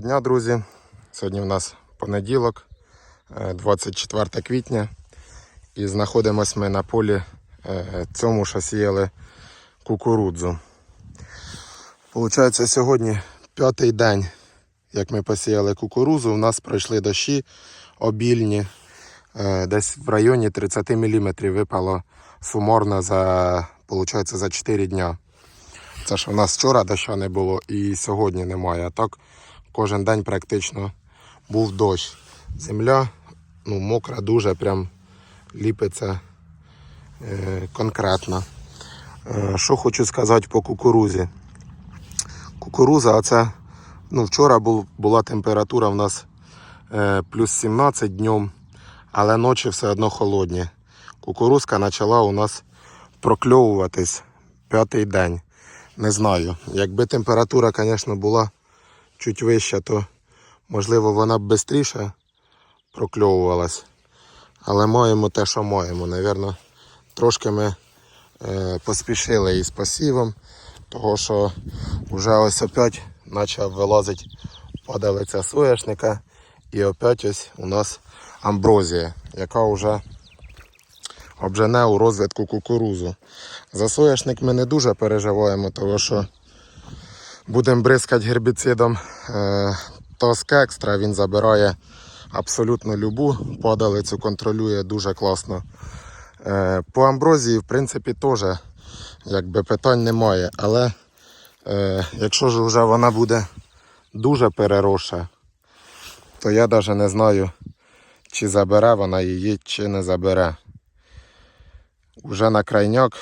Дня, друзі. Сьогодні в нас понеділок, е, 24 квітня. І знаходимося ми на полі е, цьому, що сіяли кукурудзу. Получається, сьогодні п'ятий день, як ми посіяли кукурудзу. У нас пройшли дощі обільні. Е, Десь в районі 30 мм випало суморно за, получається, за 4 дня. Це ж у нас вчора доща не було і сьогодні немає. А так кожен день практично був дощ. Земля ну, мокра, дуже прям ліпиться е, конкретно. Е, що хочу сказати по кукурузі. Кукуруза, оце, ну, вчора був, була температура в нас е, плюс 17 днем, але ночі все одно холодні. Кукурузка почала у нас прокльовуватись п'ятий день. Не знаю. Якби температура, звісно, була чуть вища, то можливо вона б швидше прокльовувалась. Але маємо те, що маємо. Навірно, трошки ми е, поспішили із посівом, того що вже ось опять почав вилазити падалиця соняшника. І опять ось у нас амброзія, яка вже обжене у розвитку кукурузу. За соняшник ми не дуже переживаємо, тому що будемо бризкати гербіцидом е, Тоск Екстра, він забирає абсолютно любу падалицю, контролює дуже класно. Е, по амброзії, в принципі, теж якби, питань немає, але е, якщо ж вже вона буде дуже переросша, то я навіть не знаю, чи забере вона її, чи не забере. Уже на крайняк.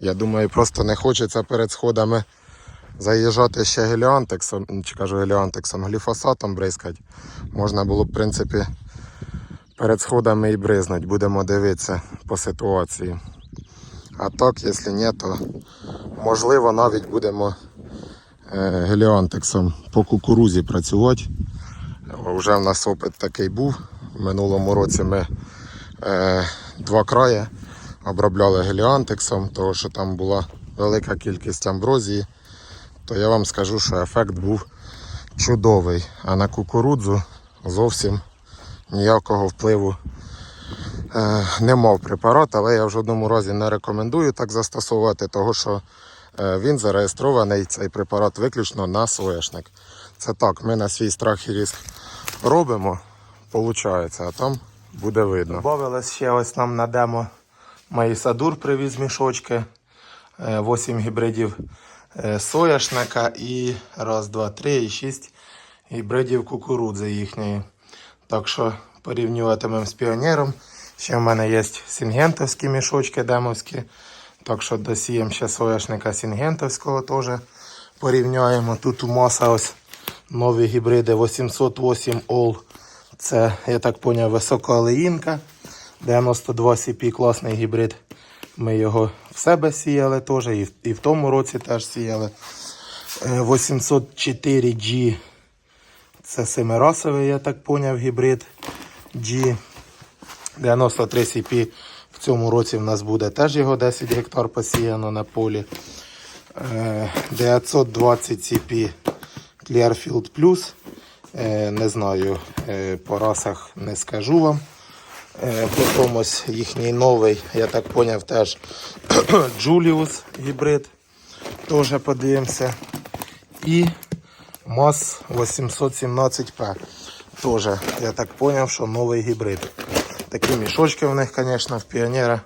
Я думаю, просто не хочеться перед сходами заїжджати ще геліантексом, чи кажу геліантексом, гліфосатом бризкати. Можна було б, в принципі, перед сходами і бризнуть. Будемо дивитися по ситуації. А так, якщо ні, то можливо навіть будемо е, геліантексом по кукурузі працювати. Вже в нас опит такий був. В минулому році ми е, два краї обробляли геліантексом, тому що там була велика кількість амброзії, то я вам скажу, що ефект був чудовий. А на кукурудзу зовсім ніякого впливу е, не мав препарат, але я в жодному разі не рекомендую так застосовувати, тому що е, він зареєстрований цей препарат виключно на соняшник. Це так, ми на свій страх і різк робимо, виходить, а там буде видно. Добавилось ще ось нам на демо Маїсадур привіз мішочки, 8 гібридів е, сояшника і раз, два, три і 6 гібридів кукурудзи їхньої. Так що порівнюватимемо з піонером. Ще в мене є сінгентовські мішочки демовські. Так що досіємо ще сояшника сінгентовського теж порівняємо. Тут у маса ось нові гібриди 808 All. Це, я так зрозумів, висока олеїнка. 92 CP класний гібрид. Ми його в себе сіяли теж, і в, і в тому році теж сіяли. Е, 804G це семирасовий, я так поняв, гібрид G. 93 CP в цьому році в нас буде теж його 10 гектар посіяно на полі. Е, 920 CP Clearfield Plus. Е, Не знаю, е, по расах не скажу вам. Е, Потім ось їхній новий, я так поняв, теж Julius гібрид. Теж подивимося. І МАЗ 817P. Теж, я так поняв, що новий гібрид. Такі мішочки в них, звісно, в піонера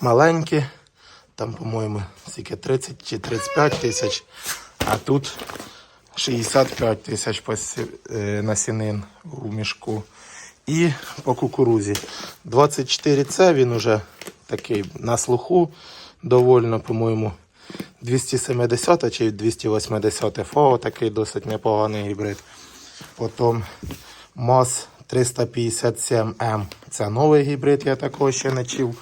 маленькі. Там, по-моєму, скільки 30 чи 35 тисяч. А тут 65 тисяч е, насінин у мішку. І по кукурузі. 24С він уже такий на слуху довольно, по-моєму, 270 чи 280 ФО, такий досить непоганий гібрид. Потім МАЗ 357М. Це новий гібрид, я такого ще не чув.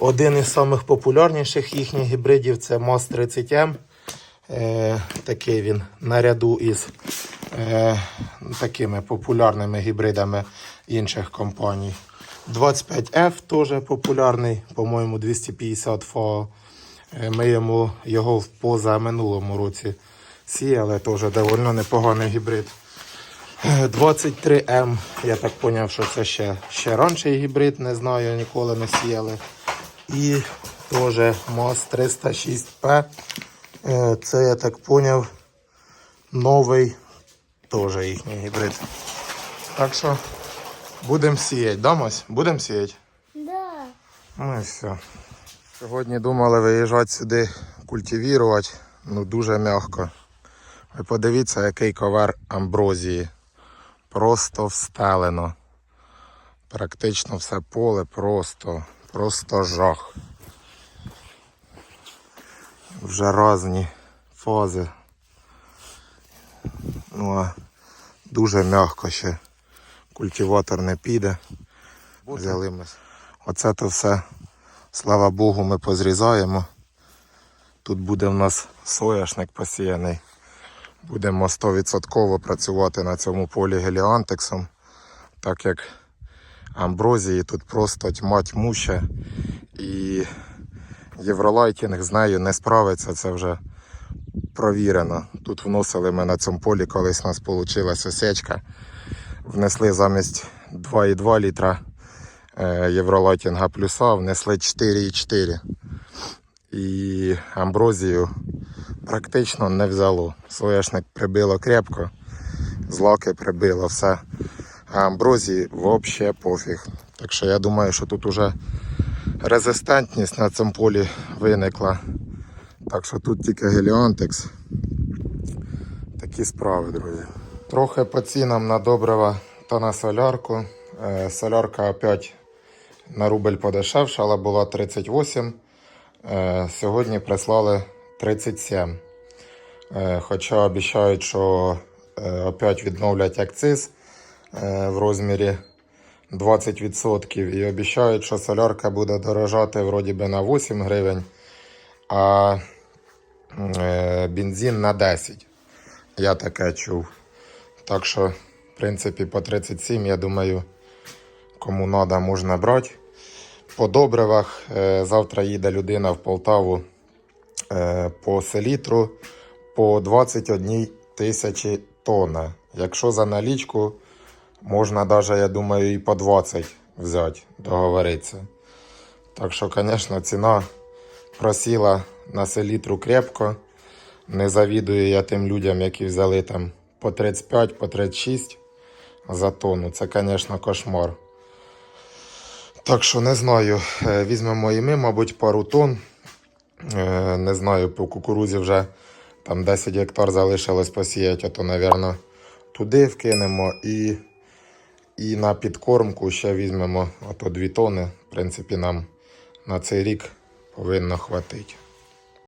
Один із самих популярніших їхніх гібридів це МАЗ 30М. Е, такий він наряду із е, такими популярними гібридами інших компаній. 25F теж популярний, по-моєму, 250 ФАО. Е, Ми йому його в позаминулому році сіяли, теж доволі непоганий гібрид. 23М. Я так зрозумів, що це ще, ще раніше гібрид, не знаю, ніколи не сіяли. І теж МОЗ 306П. Е, Це я так зрозумів, новий теж їхній гібрид. Так що будемо сіяти, да, Мась? Будемо сіяти? Да. Ну і все. Сьогодні думали виїжджати сюди культивірувати, ну дуже м'яко. Ви подивіться, який ковер амброзії. Просто встелено. Практично все поле просто, просто жах. Вже різні фази. Ну а дуже м'яко ще. Культиватор не піде. Взяли ми. Оце то все, слава Богу, ми позрізаємо. Тут буде в нас сояшник посіяний. Будемо 100% працювати на цьому полі геліантексом, так як амброзії тут просто тьма тьмуща і євролайтінг з нею не справиться, це вже провірено. Тут вносили ми на цьому полі, колись у нас вийшла осечка. Внесли замість 2,2 літра е, євролайтінга плюса, внесли 4,4. І амброзію практично не взяло. Соняшник прибило крепко, злаки прибило все. А амброзії взагалі пофіг. Так що я думаю, що тут уже резистентність на цьому полі виникла. Так що тут тільки геліантекс. Такі справи, друзі. Трохи по цінам на добрива та на солярку. Е, Солярка опять на рубль подешевшала, була 38. Е, Сьогодні прислали 37. Е, Хоча обіцяють, що опять відновлять акциз в розмірі 20%. І обіцяють, що солярка буде дорожати вроді би на 8 гривень, а бензин на 10. Я таке чув. Так що, в принципі, по 37, я думаю, кому треба, можна брати. По добривах е, завтра їде людина в Полтаву е, по селітру по 21 тисячі тонна. Якщо за налічку, можна навіть, я думаю, і по 20 взяти, договоритися. Так що, звісно, ціна просіла на селітру крепко. Не завідую я тим людям, які взяли там по 35, по 36 за тонну. Це, звісно, кошмар. Так що не знаю, е, візьмемо і ми, мабуть, пару тонн. Е, Не знаю, по кукурузі вже там 10 гектар залишилось посіяти, а то, мабуть, туди вкинемо і, і на підкормку ще візьмемо ото 2 тонни. В принципі, нам на цей рік повинно хватити.